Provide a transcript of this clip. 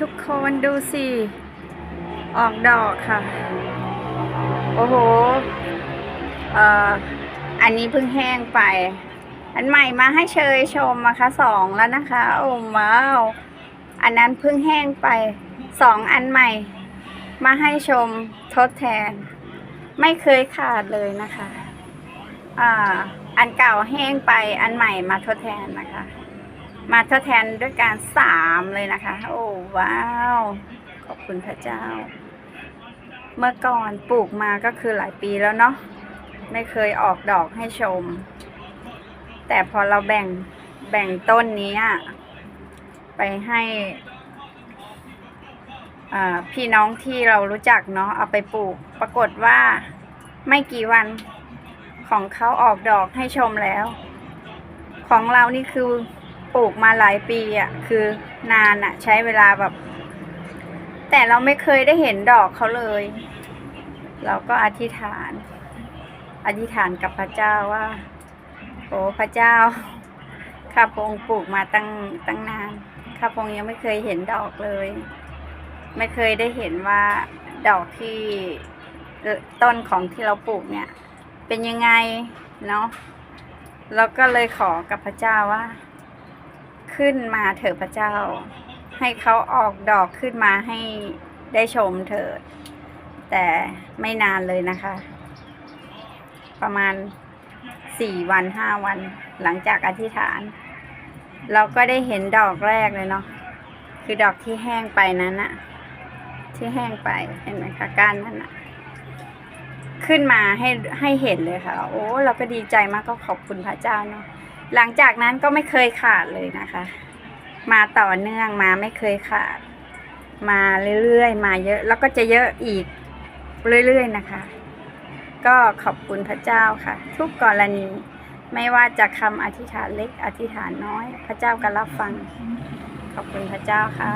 ทุกคนดูสิ ออกดอกค่ะ โอ้โห เอ่อ อันนี้เพิ่งแห้งไป อันใหม่มาให้เชยชมนะคะสองแล้วนะคะ โอ้ว้าวอันนั้นเพิ่งแห้งไปสองอันใหม่ มาให้ชมทดแทน ไม่เคยขาดเลยนะคะ อ่า อันเก่าแห้งไปอันใหม่มาทดแทนนะคะ มาทดแทนด้วยการสามเลยนะคะ โอ้ว้าว ขอบคุณพระเจ้า เมื่อก่อนปลูกมาก็คือหลายปีแล้วเนาะไม่เคยออกดอกให้ชม แต่พอเราแบ่งแบ่งต้นนี้ไปให้พี่น้องที่เรารู้จักเนาะเอาไปปลูก ปรากฏว่าไม่กี่วันของเขาออกดอกให้ชมแล้ว ของเรานี่คือ ปลูกมาหลายปีอะ่ะคือนานอะ่ะ ใช้เวลาแบบ แต่เราไม่เคยได้เห็นดอกเขาเลย เราก็อธิษฐาน อธิษฐานกับพระเจ้าว่า โอ้พระเจ้าข้าพงค์ปลูกมาตั้งตั้งนานข้าพงค์ยังไม่เคยเห็นดอกเลย ไม่เคยได้เห็นว่าดอกที่ต้นของที่เราปลูกเนี่ย เป็นยังไงเนาะเราก็เลยขอกับพระเจ้าว่า ขึ้นมาเถิดพระเจ้า ให้เขาออกดอกขึ้นมาให้ได้ชมเถิด แต่ไม่นานเลยนะคะ ประมาณสี่วันห้าวันหลังจากอธิษฐาน เราก็ได้เห็นดอกแรกเลยเนาะคือดอกที่แห้งไปนั้นอะที่แห้งไปเห็นไหมคะก้านนั้นอะขึ้นมาให้ให้เห็นเลยค่ะ โอ้ เราก็ดีใจมากก็ขอบคุณพระเจ้าเนาะ หลังจากนั้นก็ไม่เคยขาดเลยนะคะ มาต่อเนื่องมาไม่เคยขาด มาเรื่อยๆ มาเยอะ แล้วก็จะเยอะอีกเรื่อยๆนะคะ ก็ขอบคุณพระเจ้าค่ะ ทุกกรณีไม่ว่าจะคำอธิษฐานเล็กอธิษฐานน้อย พระเจ้าก็รับฟัง ขอบคุณพระเจ้าค่ะ